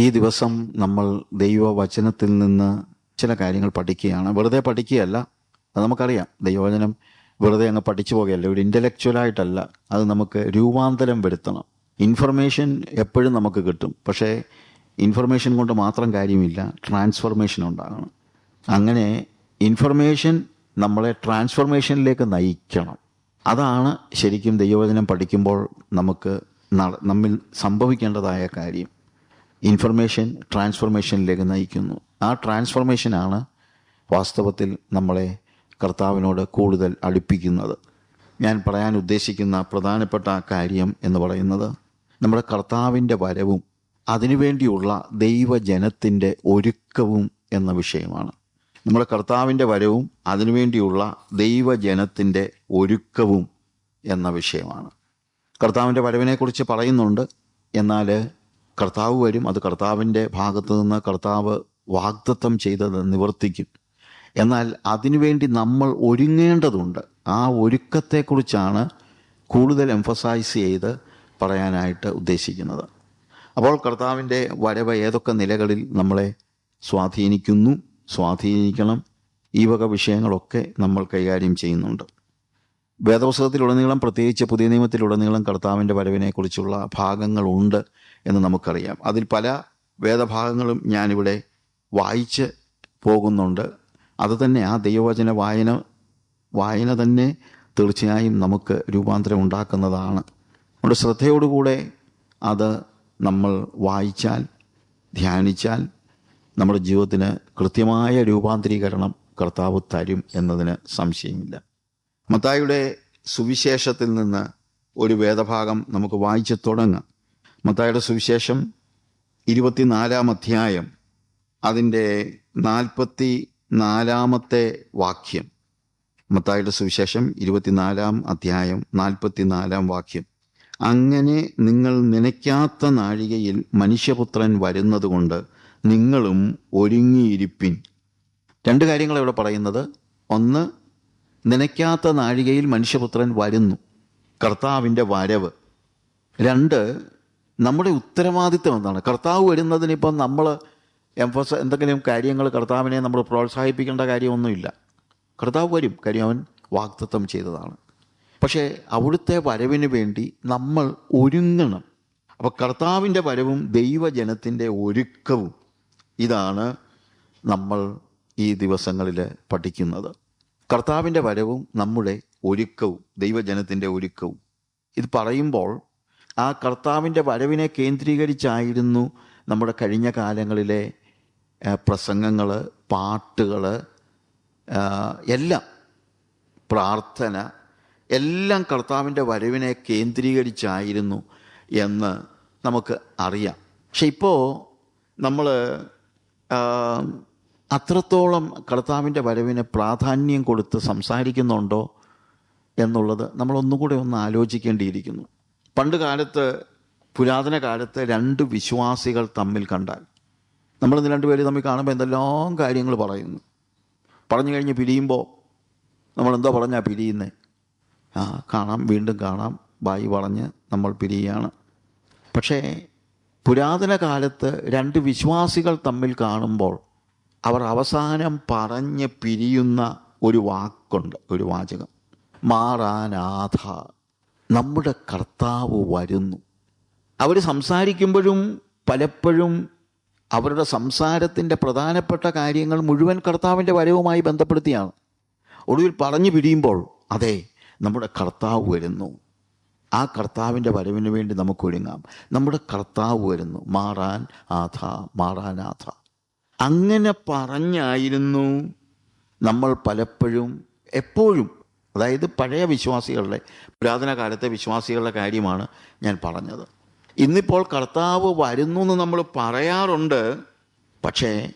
ഈ ദിവസം നമ്മൾ ദൈവവചനത്തിൽ നിന്ന് ചില കാര്യങ്ങൾ പഠിക്കുകയാണ്. വെറുതെ പഠിക്കുകയല്ല അത് നമുക്കറിയാം. ദൈവവചനം വെറുതെ അങ്ങ് പഠിച്ചു പോകുകയല്ല ഒരു ഇന്റലക്ച്വലായിട്ടല്ല അത് നമുക്ക് രൂപാന്തരം വരുത്തണം. ഇൻഫർമേഷൻ എപ്പോഴും നമുക്ക് കിട്ടും. പക്ഷേ ഇൻഫർമേഷൻ കൊണ്ട് മാത്രം കാര്യമില്ല ട്രാൻസ്ഫർമേഷൻ ഉണ്ടാകണം. അങ്ങനെ ഇൻഫർമേഷൻ നമ്മളെ ട്രാൻസ്ഫർമേഷനിലേക്ക് നയിക്കണം. അതാണ് ശരിക്കും ദൈവവചനം പഠിക്കുമ്പോൾ നമുക്ക് നമ്മിൽ സംഭവിക്കേണ്ടതായ കാര്യം. ഇൻഫർമേഷൻ ട്രാൻസ്ഫർമേഷനിലേക്ക് നയിക്കുന്നു. ആ ട്രാൻസ്ഫർമേഷനാണ് വാസ്തവത്തിൽ നമ്മളെ കർത്താവിനോട് കൂടുതൽ അടുപ്പിക്കുന്നത്. ഞാൻ പറയാൻ ഉദ്ദേശിക്കുന്ന പ്രധാനപ്പെട്ട കാര്യം എന്ന് പറയുന്നത് നമ്മുടെ കർത്താവിന്റെ വരവും അതിനുവേണ്ടിയുള്ള ദൈവജനത്തിന്റെ ഒരുക്കവും എന്ന വിഷയമാണ്. നമ്മുടെ കർത്താവിന്റെ വരവും അതിനുവേണ്ടിയുള്ള ദൈവജനത്തിന്റെ ഒരുക്കവും എന്ന വിഷയമാണ്. കർത്താവിന്റെ വരവിനെക്കുറിച്ച് പറയുന്നുണ്ട്. എന്നാൽ കർത്താവ് വരും അത് കർത്താവിന്റെ ഭാഗത്തു നിന്ന് കർത്താവ് വാഗ്ദത്തം ചെയ്തത് നിവർത്തിക്കും. എന്നാൽ അതിനുവേണ്ടി നമ്മൾ ഒരുങ്ങേണ്ടതുണ്ട്. ആ ഒരുക്കത്തെക്കുറിച്ചാണ് കൂടുതൽ എംഫസൈസ് ചെയ്ത് പറയാനായിട്ട് ഉദ്ദേശിക്കുന്നത്. അപ്പോൾ കർത്താവിന്റെ വരവ് ഏതൊക്കെ നിലകളിൽ നമ്മളെ സ്വാധീനിക്കുന്നു സ്വാധീനിക്കണം ഈ വക വിഷയങ്ങളൊക്കെ നമ്മൾ കൈകാര്യം ചെയ്യുന്നുണ്ട്. വേദപുസ്തകത്തിലുടനീളം പ്രത്യേകിച്ച് പുതിയ നിയമത്തിലുടനീളം കർത്താവിന്റെ വരവിനെക്കുറിച്ചുള്ള ഭാഗങ്ങളുണ്ട് എന്ന് നമുക്കറിയാം. അതിൽ പല വേദഭാഗങ്ങളും ഞാനിവിടെ വായിച്ച് പോകുന്നുണ്ട്. അത് തന്നെ ആ ദൈവവചന വായന വായന തന്നെ തീർച്ചയായും നമുക്ക് രൂപാന്തരം ഉണ്ടാക്കുന്നതാണ്. നമ്മുടെ ശ്രദ്ധയോടുകൂടെ അത് നമ്മൾ വായിച്ചാൽ ധ്യാനിച്ചാൽ നമ്മുടെ ജീവിതത്തിന് കൃത്യമായ രൂപാന്തരീകരണം കർത്താവ് തരും എന്നതിന് സംശയമില്ല. മത്തായിയുടെ സുവിശേഷത്തിൽ നിന്ന് ഒരു വേദഭാഗം നമുക്ക് വായിച്ച് തുടങ്ങാം. മത്തായിയുടെ സുവിശേഷം ഇരുപത്തിനാലാം അധ്യായം അതിന്റെ നാൽപ്പത്തി നാലാമത്തെ വാക്യം. മത്തായിയുടെ സുവിശേഷം ഇരുപത്തിനാലാം അധ്യായം നാൽപ്പത്തിനാലാം വാക്യം. അങ്ങനെ നിങ്ങൾ നനയ്ക്കാത്ത നാഴികയിൽ മനുഷ്യപുത്രൻ വരുന്നതുകൊണ്ട് നിങ്ങളും ഒരുങ്ങിയിരിപ്പിൻ. രണ്ട് കാര്യങ്ങൾ ഇവിടെ പറയുന്നത്. ഒന്ന് നനയ്ക്കാത്ത നാഴികയിൽ മനുഷ്യപുത്രൻ വരുന്നു. കർത്താവിന്റെ വരവ്. രണ്ട് നമ്മുടെ ഉത്തരവാദിത്തം എന്താണ്? കർത്താവ് വരുന്നതിന് വരുന്നതിനിപ്പം നമ്മൾ എംഫോസ് എന്തെങ്കിലും കാര്യങ്ങൾ കർത്താവിനെ നമ്മൾ പ്രോത്സാഹിപ്പിക്കേണ്ട കാര്യമൊന്നുമില്ല. കർത്താവ് വരും. കാര്യം അവൻ വാഗ്ദത്തം ചെയ്തതാണ്. പക്ഷേ അവിടുത്തെ വരവിന് വേണ്ടി നമ്മൾ ഒരുങ്ങണം. അപ്പോൾ കർത്താവിന്റെ വരവും ദൈവജനത്തിന്റെ ഒരുക്കവും. ഇതാണ് നമ്മൾ ഈ ദിവസങ്ങളിൽ പഠിക്കുന്നത്. കർത്താവിന്റെ വരവും നമ്മുടെ ഒരുക്കവും ദൈവജനത്തിന്റെ ഒരുക്കവും. ഇത് പറയുമ്പോൾ ആ കർത്താവിന്റെ വരവിനെ കേന്ദ്രീകരിച്ചായിരുന്നു നമ്മുടെ കഴിഞ്ഞ കാലങ്ങളിലെ പ്രസംഗങ്ങൾ പാട്ടുകൾ എല്ലാം. പ്രാർത്ഥന എല്ലാം കർത്താവിന്റെ വരവിനെ കേന്ദ്രീകരിച്ചായിരുന്നു എന്ന് നമുക്ക് അറിയാം. പക്ഷെ ഇപ്പോൾ നമ്മൾ അത്രത്തോളം കർത്താവിന്റെ വരവിന് പ്രാധാന്യം കൊടുത്ത് സംസാരിക്കുന്നുണ്ടോ എന്നുള്ളത് നമ്മൾ ഒന്നുകൂടെ ഒന്ന് ആലോചിക്കേണ്ടിയിരിക്കുന്നു. പണ്ട് കാലത്ത് പുരാതന കാലത്ത് രണ്ട് വിശ്വാസികൾ തമ്മിൽ കണ്ടാൽ നമ്മൾ രണ്ടുപേരും തമ്മിൽ കാണുമ്പോൾ എന്തെല്ലാം കാര്യങ്ങൾ പറയുന്നു. പറഞ്ഞു കഴിഞ്ഞ് പിരിയുമ്പോൾ നമ്മൾ എന്തോ പറഞ്ഞാൽ പിരിയുന്നത് ആ കാണാം വീണ്ടും കാണാം ബായി പറഞ്ഞ് നമ്മൾ പിരിയുകയാണ്. പക്ഷേ പുരാതന കാലത്ത് രണ്ട് വിശ്വാസികൾ തമ്മിൽ കാണുമ്പോൾ അവർ അവസാനം പറഞ്ഞ് പിരിയുന്ന ഒരു വാക്കുണ്ട് ഒരു വാചകം. മാറാനാഥ നമ്മുടെ കർത്താവ് വരുന്നു. അവർ സംസാരിക്കുമ്പോഴും പലപ്പോഴും അവരുടെ സംസാരത്തിന്റെ പ്രധാനപ്പെട്ട കാര്യങ്ങൾ മുഴുവൻ കർത്താവിന്റെ വരവുമായി ബന്ധപ്പെടുത്തിയാണ്. ഒടുവിൽ പറഞ്ഞു പിരിയുമ്പോൾ അതെ നമ്മുടെ കർത്താവ് വരുന്നു. ആ കർത്താവിന്റെ വരവിന് വേണ്ടി നമുക്ക് ഒരുങ്ങാം നമ്മുടെ കർത്താവ് വരുന്നു. മാറാൻ ആഥ മാറാനാഥ. അങ്ങനെ പറഞ്ഞായിരുന്നു നമ്മൾ പലപ്പോഴും എപ്പോഴും അതായത് പഴയ വിശ്വാസികളുടെ പുരാതന കാലത്തെ വിശ്വാസികളുടെ കാര്യമാണ് ഞാൻ പറഞ്ഞത്. ഇന്നിപ്പോൾ കർത്താവ് വരുന്നു എന്ന് നമ്മൾ പറയാറുണ്ട്. പക്ഷേ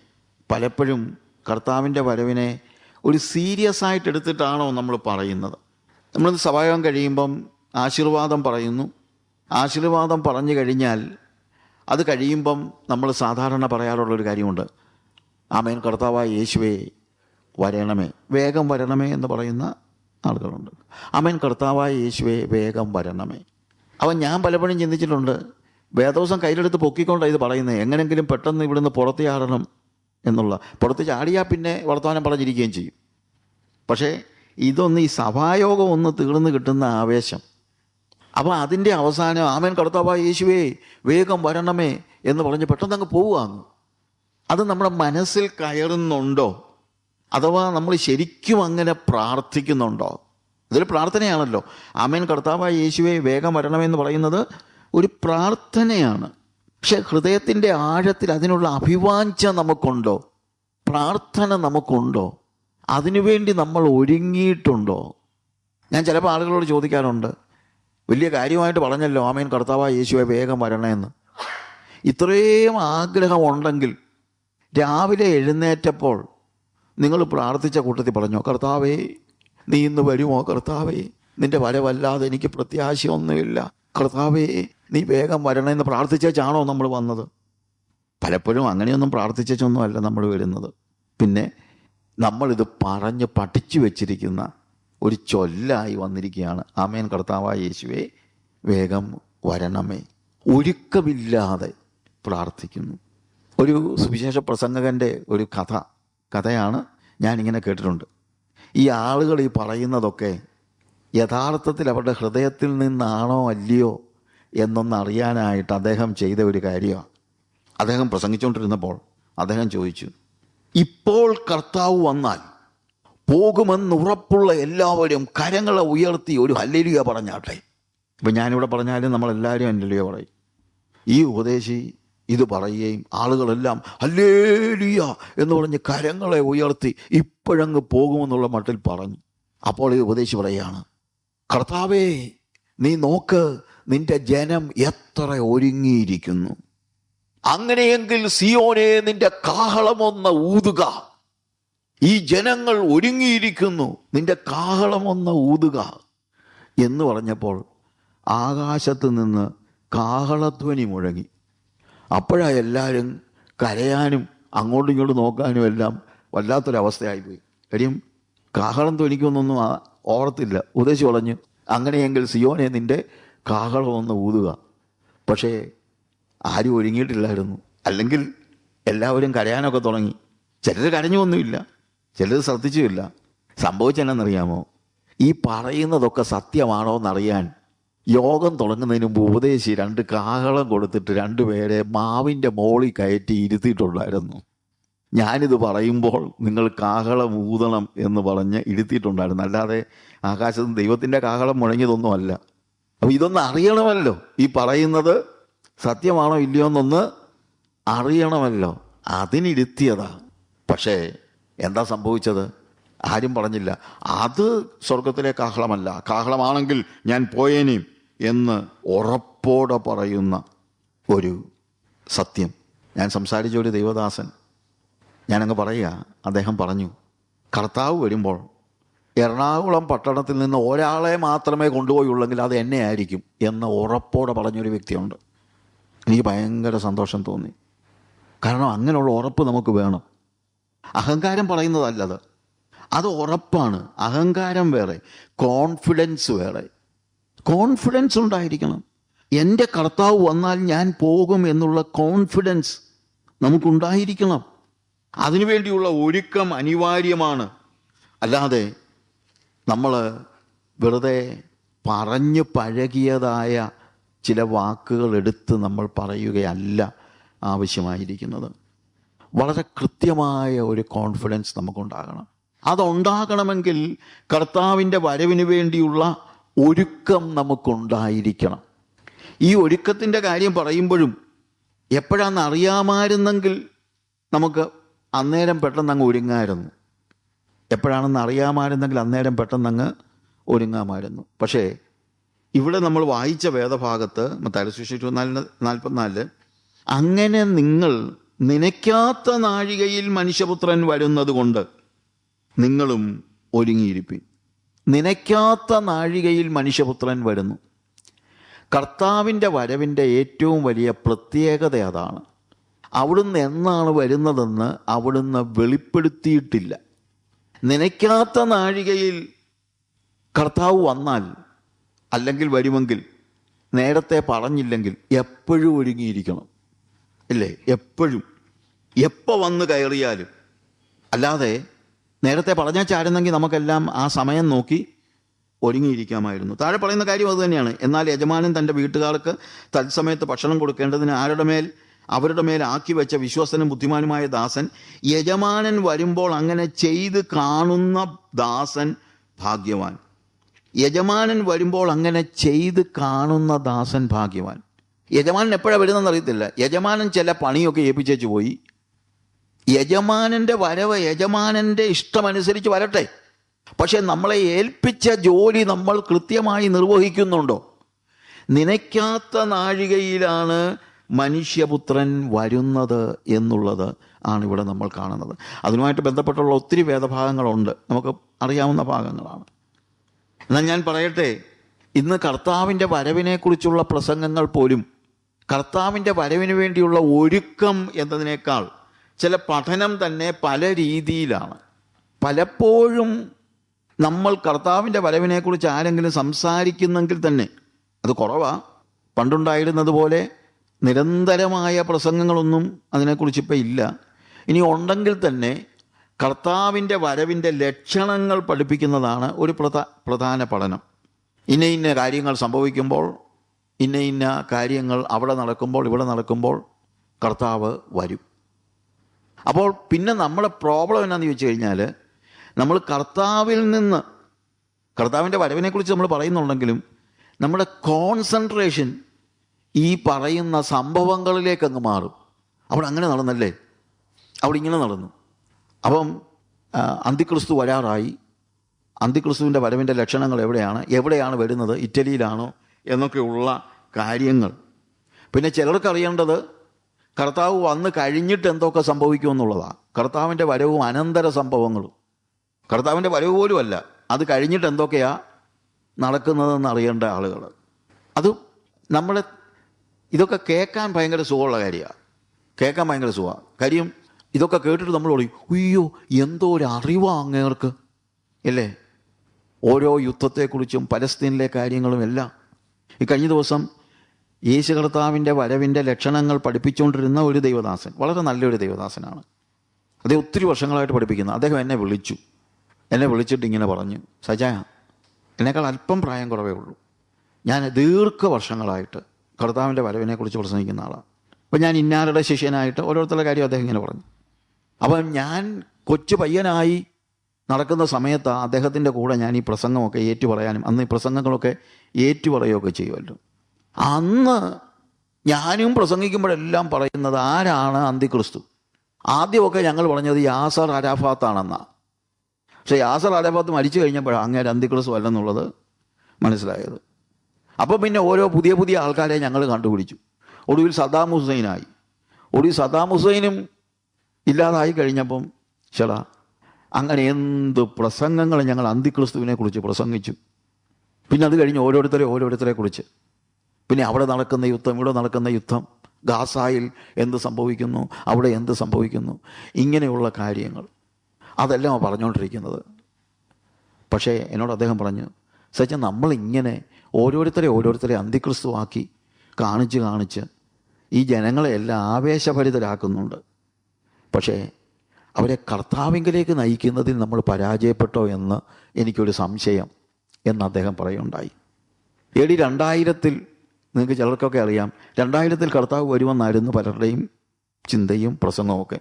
പലപ്പോഴും കർത്താവിന്റെ വരവിനെ ഒരു സീരിയസ് ആയിട്ട് എടുത്തിട്ടാണോ നമ്മൾ പറയുന്നത്. നമ്മൾ സഭായോഗം കഴിയുമ്പം ആശീർവാദം പറയുന്നു. ആശീർവാദം പറഞ്ഞു കഴിഞ്ഞാൽ അത് കഴിയുമ്പം നമ്മൾ സാധാരണ പറയാറുള്ളൊരു കാര്യമുണ്ട്. ആമേൻ. കർത്താവായ യേശുവേ വരണമേ. വേഗം വരണമേ എന്ന് പറയുന്ന ആളുകളുണ്ട്. ആമേൻ. കർത്താവായ യേശുവേ വേഗം വരണമേ. അവൻ ഞാൻ പലപ്പോഴും ചിന്തിച്ചിട്ടുണ്ട് വേദോസം കയ്യിലെടുത്ത് പൊക്കിക്കൊണ്ടാണ് ഇത് പറയുന്നത് എങ്ങനെങ്കിലും പെട്ടെന്ന് ഇവിടുന്ന് പുറത്ത് ചാടണം എന്നുള്ള. പുറത്ത് ചാടിയാൽ പിന്നെ വർത്തമാനം പറഞ്ഞിരിക്കുകയും ചെയ്യും. പക്ഷേ ഇതൊന്ന് ഈ സഭായോഗം ഒന്ന് തീർന്ന് കിട്ടുന്ന ആവേശം. അപ്പോൾ അതിന്റെ അവസാനം ആമേൻ. കർത്താവായ യേശുവേ വേഗം വരണമേ എന്ന് പറഞ്ഞ് പെട്ടെന്ന് അങ്ങ്. പോവുകയാണ് അത് നമ്മുടെ മനസ്സിൽ കയറുന്നുണ്ടോ? അഥവാ നമ്മൾ ശരിക്കും അങ്ങനെ പ്രാർത്ഥിക്കുന്നുണ്ടോ? ഇതൊരു പ്രാർത്ഥനയാണല്ലോ. ആമേൻ. കർത്താവായ യേശുവെ വേഗം വരണമെന്ന് പറയുന്നത് ഒരു പ്രാർത്ഥനയാണ്. പക്ഷെ ഹൃദയത്തിന്റെ ആഴത്തിൽ അതിനുള്ള അഭിവാഞ്ച നമുക്കുണ്ടോ? പ്രാർത്ഥന നമുക്കുണ്ടോ? അതിനുവേണ്ടി നമ്മൾ ഒരുങ്ങിയിട്ടുണ്ടോ? ഞാൻ ചിലപ്പോൾ ആളുകളോട് ചോദിക്കാറുണ്ട്. വലിയ കാര്യമായിട്ട് പറഞ്ഞല്ലോ ആമേൻ. കർത്താവായ യേശുവെ വേഗം വരണമെന്ന് ഇത്രയും ആഗ്രഹമുണ്ടെങ്കിൽ രാവിലെ എഴുന്നേറ്റപ്പോൾ നിങ്ങൾ പ്രാർത്ഥിച്ച കൂട്ടത്തിൽ പറഞ്ഞോ കർത്താവേ നീ ഇന്ന് വരുമോ? കർത്താവേ നിന്റെ വരവല്ലാതെ എനിക്ക് പ്രത്യാശയൊന്നുമില്ല. കർത്താവേ നീ വേഗം വരണമെന്ന് പ്രാർത്ഥിച്ചാണോ നമ്മൾ വന്നത്? പലപ്പോഴും അങ്ങനെയൊന്നും പ്രാർത്ഥിച്ചൊന്നുമല്ല നമ്മൾ വരുന്നത്. പിന്നെ നമ്മളിത് പറഞ്ഞ് പഠിച്ചു വെച്ചിരിക്കുന്ന ഒരു ചൊല്ലായി വന്നിരിക്കുകയാണ്. ആമേൻ. കർത്താവായ യേശുവേ വേഗം വരണമേ. ഒരുക്കമില്ലാതെ പ്രാർത്ഥിക്കുന്നു. ഒരു സുവിശേഷ പ്രസംഗകന്റെ ഒരു കഥ കഥയാണ് ഞാനിങ്ങനെ കേട്ടിട്ടുണ്ട്. ഈ ആളുകൾ ഈ പറയുന്നതൊക്കെ യഥാർത്ഥത്തിൽ അവരുടെ ഹൃദയത്തിൽ നിന്നാണോ അല്ലയോ എന്നൊന്ന് അറിയാനായിട്ട് അദ്ദേഹം ചെയ്ത ഒരു കാര്യമാണ്. അദ്ദേഹം പ്രസംഗിച്ചുകൊണ്ടിരുന്നപ്പോൾ അദ്ദേഹം ചോദിച്ചു ഇപ്പോൾ കർത്താവ് വന്നാൽ പോകുമെന്ന് ഉറപ്പുള്ള എല്ലാവരും കരങ്ങളെ ഉയർത്തി ഒരു ഹല്ലേലിയ പറഞ്ഞാട്ടെ? ഇപ്പം ഞാനിവിടെ പറഞ്ഞാലും നമ്മളെല്ലാവരും ഹല്ലേലിയ പറയും. ഈ ഉപദേശി ഇത് പറയുകയും ആളുകളെല്ലാം അല്ലേലിയ എന്ന് പറഞ്ഞ് കരങ്ങളെ ഉയർത്തി ഇപ്പോഴങ്ങ് പോകുമെന്നുള്ള മട്ടിൽ പറഞ്ഞു. അപ്പോൾ ഈ ഉപദേശി പറയുകയാണ് കർത്താവേ നീ നോക്ക് നിന്റെ ജനം എത്ര ഒരുങ്ങിയിരിക്കുന്നു. അങ്ങനെയെങ്കിൽ സിയോനെ നിന്റെ കാഹളമൊന്ന് ഊതുക. ഈ ജനങ്ങൾ ഒരുങ്ങിയിരിക്കുന്നു നിന്റെ കാഹളമൊന്ന് ഊതുക. എന്ന് പറഞ്ഞപ്പോൾ ആകാശത്ത് നിന്ന് കാഹളധ്വനി മുഴങ്ങി. അപ്പോഴാ എല്ലാവരും കരയാനും അങ്ങോട്ടും ഇങ്ങോട്ടും നോക്കാനും എല്ലാം വല്ലാത്തൊരവസ്ഥയായിപ്പോയി. കാര്യം കാഹളം ധ്വനിക്കൊന്നൊന്നും ആ- ഓർത്തില്ല. ഉദ്ദേശിച്ച് വളഞ്ഞു അങ്ങനെയെങ്കിൽ സിയോനെ നിന്റെ കാഹളം ഒന്ന് ഊതുക. പക്ഷേ ആരും ഒരുങ്ങിയിട്ടില്ലായിരുന്നു. അല്ലെങ്കിൽ എല്ലാവരും കരയാനൊക്കെ തുടങ്ങി. ചിലർ കരഞ്ഞുമൊന്നുമില്ല ചിലർ ശ്രദ്ധിച്ചുമില്ല. സംഭവിച്ചെന്നറിയാമോ ഈ പറയുന്നതൊക്കെ സത്യമാണോ എന്നറിയാൻ യോഗം തുടങ്ങുന്നതിന് മുമ്പ് ഉപദേശി രണ്ട് കാഹളം കൊടുത്തിട്ട് രണ്ടുപേരെ മാവിന്റെ മോളിൽ കയറ്റി ഇരുത്തിയിട്ടുണ്ടായിരുന്നു. ഞാനിത് പറയുമ്പോൾ നിങ്ങൾ കാഹളം ഊതണം എന്ന് പറഞ്ഞ് ഇരുത്തിയിട്ടുണ്ടായിരുന്നു. അല്ലാതെ ആകാശത്ത് ദൈവത്തിന്റെ കാഹളം മുഴങ്ങിയതൊന്നുമല്ല. അപ്പോൾ ഇതൊന്ന് അറിയണമല്ലോ. ഈ പറയുന്നത് സത്യമാണോ ഇല്ലയോ എന്നൊന്ന് അറിയണമല്ലോ. അതിനിരുത്തിയതാ. പക്ഷേ എന്താ സംഭവിച്ചത്? ആരും പറഞ്ഞില്ല. അത് സ്വർഗത്തിലെ കാഹളമല്ല. കാഹളമാണെങ്കിൽ ഞാൻ പോയേനെയും എന്ന് ഉറപ്പോടെ പറയുന്ന ഒരു സത്യം. ഞാൻ സംസാരിച്ച ഒരു ദൈവദാസൻ ഞാനങ്ങ് പറയുക അദ്ദേഹം പറഞ്ഞു കർത്താവ് വരുമ്പോൾ എറണാകുളം പട്ടണത്തിൽ നിന്ന് ഒരാളെ മാത്രമേ കൊണ്ടുപോയുള്ളെങ്കിൽ അത് എന്നെ ആയിരിക്കും എന്ന് ഉറപ്പോടെ പറഞ്ഞൊരു വ്യക്തിയുണ്ട്. എനിക്ക് ഭയങ്കര സന്തോഷം തോന്നി. കാരണം അങ്ങനെയുള്ള ഉറപ്പ് നമുക്ക് വേണം. അഹങ്കാരം പറയുന്നതല്ലത്. അത് ഉറപ്പാണ്. അഹങ്കാരം വേറെ. കോൺഫിഡൻസ് വേറെ. കോൺഫിഡൻസ് ഉണ്ടായിരിക്കണം. എന്റെ കർത്താവ് വന്നാൽ ഞാൻ പോകും എന്നുള്ള കോൺഫിഡൻസ് നമുക്കുണ്ടായിരിക്കണം. അതിനുവേണ്ടിയുള്ള ഒരുക്കം അനിവാര്യമാണ്. അല്ലാതെ നമ്മൾ വെറുതെ പറഞ്ഞു പഴകിയതായ ചില വാക്കുകൾ എടുത്ത് നമ്മൾ പറയുകയല്ല ആവശ്യമായിരിക്കുന്നത്. വളരെ കൃത്യമായ ഒരു കോൺഫിഡൻസ് നമുക്കുണ്ടാകണം. അതുണ്ടാകണമെങ്കിൽ കർത്താവിന്റെ വരവിന് വേണ്ടിയുള്ള ഒരുക്കം നമുക്കുണ്ടായിരിക്കണം. ഈ ഒരുക്കത്തിന്റെ കാര്യം പറയുമ്പോഴും എപ്പോഴാന്ന് അറിയാമായിരുന്നെങ്കിൽ നമുക്ക് അന്നേരം പെട്ടെന്ന് അങ്ങ് ഒരുങ്ങായിരുന്നു എപ്പോഴാണെന്ന് അറിയാമായിരുന്നെങ്കിൽ അന്നേരം പെട്ടെന്ന് അങ്ങ് ഒരുങ്ങാമായിരുന്നു. പക്ഷേ ഇവിടെ നമ്മൾ വായിച്ച വേദഭാഗത്ത് മത്തായി നാലിന് നാൽപ്പത്തിനാലിൽ അങ്ങനെ നിങ്ങൾ നനയ്ക്കാത്ത നാഴികയിൽ മനുഷ്യപുത്രൻ വരുന്നത് കൊണ്ട് നിങ്ങളും ഒരുങ്ങിയിരിപ്പിൻ. നനയ്ക്കാത്ത നാഴികയിൽ മനുഷ്യപുത്രൻ വരുന്നു. കർത്താവിന്റെ വരവിന്റെ ഏറ്റവും വലിയ പ്രത്യേകത അതാണ്. അവിടുന്ന് എന്നാണ് വരുന്നതെന്ന് അവിടുന്ന് വെളിപ്പെടുത്തിയിട്ടില്ല. നനയ്ക്കാത്ത നാഴികയിൽ കർത്താവ് വന്നാൽ അല്ലെങ്കിൽ വരുമെങ്കിൽ നേരത്തെ പറഞ്ഞില്ലെങ്കിൽ എപ്പോഴും ഒരുങ്ങിയിരിക്കണം. ഇല്ലേ? എപ്പോഴും. എപ്പോൾ വന്ന് കയറിയാലും. അല്ലാതെ നേരത്തെ പറഞ്ഞാച്ചായിരുന്നെങ്കിൽ നമുക്കെല്ലാം ആ സമയം നോക്കി ഒരുങ്ങിയിരിക്കാമായിരുന്നു. താഴെ പറയുന്ന കാര്യം അതുതന്നെയാണ് എന്നാൽ യജമാനൻ തന്റെ വീട്ടുകാർക്ക് തത്സമയത്ത് ഭക്ഷണം കൊടുക്കേണ്ടതിന് ആരുടെ മേൽ? അവരുടെ മേൽ ആക്കി വെച്ച വിശ്വസനും ബുദ്ധിമാനുമായ ദാസൻ. യജമാനൻ വരുമ്പോൾ അങ്ങനെ ചെയ്ത് കാണുന്ന ദാസൻ ഭാഗ്യവാൻ. യജമാനൻ വരുമ്പോൾ അങ്ങനെ ചെയ്ത് കാണുന്ന ദാസൻ ഭാഗ്യവാൻ. യജമാനൻ എപ്പോഴാണ് വരുന്നതെന്ന് അറിയത്തില്ല. യജമാനൻ ചില പണിയൊക്കെ ഏൽപ്പിച്ചേച്ച് പോയി. യജമാനന്റെ വരവ് യജമാനന്റെ ഇഷ്ടമനുസരിച്ച് വരട്ടെ. പക്ഷെ നമ്മളെ ഏൽപ്പിച്ച ജോലി നമ്മൾ കൃത്യമായി നിർവഹിക്കുന്നുണ്ടോ? നനയ്ക്കാത്ത നാഴികയിലാണ് മനുഷ്യപുത്രൻ വരുന്നത് എന്നുള്ളത് ആണ് ഇവിടെ നമ്മൾ കാണുന്നത്. അതിനുമായിട്ട് ബന്ധപ്പെട്ടുള്ള ഒത്തിരി വേദഭാഗങ്ങളുണ്ട്. നമുക്ക് അറിയാവുന്ന ഭാഗങ്ങളാണ്. എന്നാൽ ഞാൻ പറയട്ടെ ഇന്ന് കർത്താവിന്റെ വരവിനെക്കുറിച്ചുള്ള പ്രസംഗങ്ങൾ പോലും കർത്താവിന്റെ വരവിന് വേണ്ടിയുള്ള ഒരുക്കം എന്നതിനേക്കാൾ ചില പഠനം തന്നെ പല രീതിയിലാണ്. പലപ്പോഴും നമ്മൾ കർത്താവിന്റെ വരവിനെക്കുറിച്ച് ആരെങ്കിലും സംസാരിക്കുന്നെങ്കിൽ തന്നെ അത് കുറവാണ് പണ്ടുണ്ടായിരുന്നത് പോലെ നിരന്തരമായ പ്രസംഗങ്ങളൊന്നും അതിനെക്കുറിച്ച് ഇപ്പം ഇല്ല. ഇനി ഉണ്ടെങ്കിൽ തന്നെ കർത്താവിന്റെ വരവിന്റെ ലക്ഷണങ്ങൾ പഠിപ്പിക്കുന്നതാണ് ഒരു പ്രധാ പ്രധാന പഠനം. ഇന്ന ഇന്ന കാര്യങ്ങൾ സംഭവിക്കുമ്പോൾ ഇന്ന ഇന്ന കാര്യങ്ങൾ അവിടെ നടക്കുമ്പോൾ ഇവിടെ നടക്കുമ്പോൾ കർത്താവ് വരും. അപ്പോൾ പിന്നെ നമ്മുടെ പ്രോബ്ലം എന്നാന്ന് ചോദിച്ചു കഴിഞ്ഞാൽ നമ്മൾ കർത്താവിൽ നിന്ന് കർത്താവിന്റെ വരവിനെക്കുറിച്ച് നമ്മൾ പറയുന്നുണ്ടെങ്കിലും നമ്മുടെ കോൺസെൻട്രേഷൻ ഈ പറയുന്ന സംഭവങ്ങളിലേക്ക് അങ്ങ് മാറും. അവിടെ അങ്ങനെ നടന്നല്ലേ? അവിടെ ഇങ്ങനെ നടന്നു. അപ്പം അന്തിക്രിസ്തു വരാറായി. അന്തിക്രിസ്തുവിന്റെ വരവിന്റെ ലക്ഷണങ്ങൾ എവിടെയാണ്? എവിടെയാണ് വരുന്നത്? ഇറ്റലിയിലാണോ? എന്നൊക്കെയുള്ള കാര്യങ്ങൾ. പിന്നെ ചിലർക്ക് അറിയേണ്ടത് കർത്താവ് വന്ന് കഴിഞ്ഞിട്ട് എന്തൊക്കെ സംഭവിക്കുമെന്നുള്ളതാണ് കർത്താവിന്റെ വരവും അനന്തര സംഭവങ്ങളും. കർത്താവിന്റെ വരവ് പോലും അല്ല. അത് കഴിഞ്ഞിട്ട് എന്തൊക്കെയാണ് നടക്കുന്നതെന്ന് അറിയേണ്ട ആളുകൾ. അത് നമ്മൾ ഇതൊക്കെ കേൾക്കാൻ ഭയങ്കര സുഖമുള്ള കാര്യമാണ് കേൾക്കാൻ ഭയങ്കര സുഖമാണ് കാര്യം ഇതൊക്കെ കേട്ടിട്ട് നമ്മൾ പറയും അയ്യോ എന്തോ ഒരു അറിവാ അങ്ങേർക്ക്. അല്ലേ? ഓരോ യുദ്ധത്തെക്കുറിച്ചും പലസ്തീനിലെ കാര്യങ്ങളും എല്ലാം. ഈ കഴിഞ്ഞ ദിവസം യേശു കർത്താവിന്റെ വരവിന്റെ ലക്ഷണങ്ങൾ പഠിപ്പിച്ചുകൊണ്ടിരുന്ന ഒരു ദൈവദാസൻ വളരെ നല്ലൊരു ദൈവദാസനാണ്. അദ്ദേഹം ഒത്തിരി വർഷങ്ങളായിട്ട് പഠിപ്പിക്കുന്നു. അദ്ദേഹം എന്നെ വിളിച്ചു. എന്നെ വിളിച്ചിട്ട് ഇങ്ങനെ പറഞ്ഞു സജായ എന്നേക്കാൾ അല്പം പ്രായം കുറവേ ഉള്ളൂ. ഞാൻ ദീർഘ വർഷങ്ങളായിട്ട് കർത്താവിന്റെ വരവിനെക്കുറിച്ച് പ്രസംഗിക്കുന്ന ആളാണ് അപ്പം ഞാൻ ഇന്നാരുടെ ശിഷ്യനായിട്ട് ഓരോരുത്തരുടെ കാര്യം അദ്ദേഹം ഇങ്ങനെ പറഞ്ഞു. അപ്പം ഞാൻ കൊച്ചു പയ്യനായി നടക്കുന്ന സമയത്ത് അദ്ദേഹത്തിന്റെ കൂടെ ഞാൻ ഈ പ്രസംഗമൊക്കെ ഏറ്റു പറയാനും അന്ന് ഈ പ്രസംഗങ്ങളൊക്കെ ഏറ്റു പറയുകയൊക്കെ ചെയ്യുമല്ലോ. അന്ന് ഞാനും പ്രസംഗിക്കുമ്പോഴെല്ലാം പറയുന്നത് ആരാണ് അന്തിക്രിസ്തു? ആദ്യമൊക്കെ ഞങ്ങൾ പറഞ്ഞത് യാസർ അരാഫാത്താണെന്നാണ് പക്ഷേ യാസർ അരാഫാത്ത് മരിച്ചു കഴിഞ്ഞപ്പോഴാണ് അങ്ങേര് അന്തിക്രിസ്തു അല്ലെന്നുള്ളത് മനസ്സിലായത്. അപ്പോൾ പിന്നെ ഓരോ പുതിയ പുതിയ ആൾക്കാരെ ഞങ്ങൾ കണ്ടുപിടിച്ചു. ഒടുവിൽ സദാം ഹുസൈനായി. ഒടുവിൽ സദാം ഹുസൈനും ഇല്ലാതായി കഴിഞ്ഞപ്പം ചില അങ്ങനെ എന്ത് പ്രസംഗങ്ങൾ ഞങ്ങൾ അന്തിക്രിസ്തുവിനെ കുറിച്ച് പ്രസംഗിച്ചു. പിന്നെ അത് കഴിഞ്ഞ് ഓരോരുത്തരെ ഓരോരുത്തരെ കുറിച്ച്. പിന്നെ അവിടെ നടക്കുന്ന യുദ്ധം ഇവിടെ നടക്കുന്ന യുദ്ധം ഗാസായിൽ എന്ത് സംഭവിക്കുന്നു അവിടെ എന്ത് സംഭവിക്കുന്നു ഇങ്ങനെയുള്ള കാര്യങ്ങൾ. അതെല്ലാം പറഞ്ഞുകൊണ്ടിരിക്കുന്നത്. പക്ഷേ എന്നോട് അദ്ദേഹം പറഞ്ഞു സച്ച നമ്മളിങ്ങനെ ഓരോരുത്തരെ ഓരോരുത്തരെ അന്തിക്രിസ്തുവാക്കി കാണിച്ച് കാണിച്ച് ഈ ജനങ്ങളെ എല്ലാം ആവേശഭരിതരാക്കുന്നുണ്ട്. പക്ഷേ അവരെ കർത്താവിങ്കിലേക്ക് നയിക്കുന്നതിൽ നമ്മൾ പരാജയപ്പെട്ടോ എന്ന് എനിക്കൊരു സംശയം എന്ന് അദ്ദേഹം പറയുണ്ടായി എ ഡി രണ്ടായിരത്തിൽ നിങ്ങൾക്ക് ചിലർക്കൊക്കെ അറിയാം. രണ്ടായിരത്തിൽ കർത്താവ് വരുമെന്നായിരുന്നു പലരുടെയും ചിന്തയും പ്രസംഗമൊക്കെ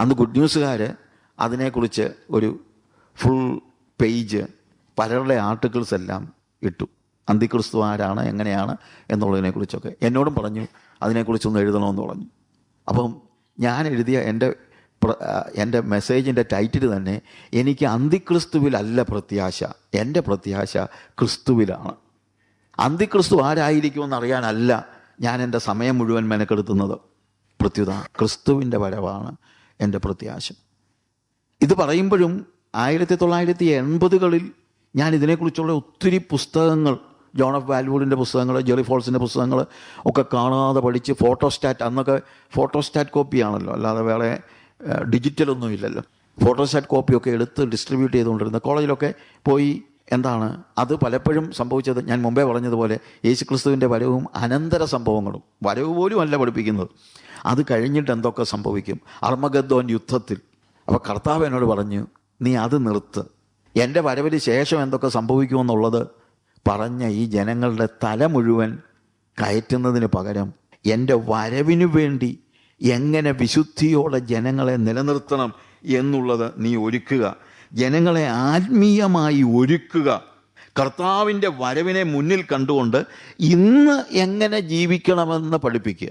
അന്ന് ഗുഡ് ന്യൂസുകാർ അതിനെക്കുറിച്ച് ഒരു ഫുൾ പേജ് പലരുടെ ആർട്ടിക്കിൾസ് എല്ലാം ഇട്ടു. അന്തിക്രിസ്തു ആരാണ് എങ്ങനെയാണ് എന്നുള്ളതിനെക്കുറിച്ചൊക്കെ. എന്നോടും പറഞ്ഞു അതിനെക്കുറിച്ചൊന്ന് എഴുതണമെന്ന് പറഞ്ഞു. അപ്പം ഞാൻ എഴുതിയ എന്റെ എന്റെ മെസ്സേജിന്റെ ടൈറ്റിൽ തന്നെ എനിക്ക് അന്തിക്രിസ്തുവിലല്ല പ്രത്യാശ. എന്റെ പ്രത്യാശ ക്രിസ്തുവിലാണ്. അന്തിക്രിസ്തു ആരായിരിക്കുമെന്ന് അറിയാനല്ല ഞാൻ എന്റെ സമയം മുഴുവൻ മെനക്കെടുത്തുന്നത്. പ്രത്യുത ക്രിസ്തുവിന്റെ വരവാണ് എന്റെ പ്രത്യാശ. ഇത് പറയുമ്പോഴും ആയിരത്തി തൊള്ളായിരത്തി എൺപതുകളിൽ ഞാൻ ഇതിനെക്കുറിച്ചുള്ള ഒത്തിരി പുസ്തകങ്ങൾ ജോൺ ഓഫ് വാൽവൂഡിന്റെ പുസ്തകങ്ങൾ ജെറി ഫോൾസിന്റെ പുസ്തകങ്ങൾ ഒക്കെ കാണാതെ പഠിച്ച് ഫോട്ടോസ്റ്റാറ്റ് അന്നൊക്കെ ഫോട്ടോസ്റ്റാറ്റ് കോപ്പിയാണല്ലോ അല്ലാതെ വേറെ ഡിജിറ്റലൊന്നും ഇല്ലല്ലോ. ഫോട്ടോസ്റ്റാറ്റ് കോപ്പിയൊക്കെ എടുത്ത് ഡിസ്ട്രിബ്യൂട്ട് ചെയ്തുകൊണ്ടിരുന്ന കോളേജിലൊക്കെ പോയി എന്താണ്? അത് പലപ്പോഴും സംഭവിച്ചത് ഞാൻ മുമ്പേ പറഞ്ഞതുപോലെ യേശുക്രിസ്തുവിന്റെ വരവും അനന്തര സംഭവങ്ങളും വരവ് പോലും അല്ല പഠിപ്പിക്കുന്നത്. അത് കഴിഞ്ഞിട്ട് എന്തൊക്കെ സംഭവിക്കും? അർമ്മഗദ്ധോൻ യുദ്ധത്തിൽ. അപ്പോൾ കർത്താവ് എന്നോട് പറഞ്ഞു നീ അത് നിർത്ത്. എന്റെ വരവിന് ശേഷം എന്തൊക്കെ സംഭവിക്കുമെന്നുള്ളത് പറഞ്ഞ ഈ ജനങ്ങളുടെ തല മുഴുവൻ കയറ്റുന്നതിന് പകരം എന്റെ വരവിനു വേണ്ടി എങ്ങനെ വിശുദ്ധിയോടെ ജനങ്ങളെ നിലനിർത്തണം എന്നുള്ളത് നീ ഒരുക്കുക. ജനങ്ങളെ ആത്മീയമായി ഒരുക്കുക. കർത്താവിന്റെ വരവിനെ മുന്നിൽ കണ്ടുകൊണ്ട് ഇന്ന് എങ്ങനെ ജീവിക്കണമെന്ന് പഠിപ്പിക്കുക.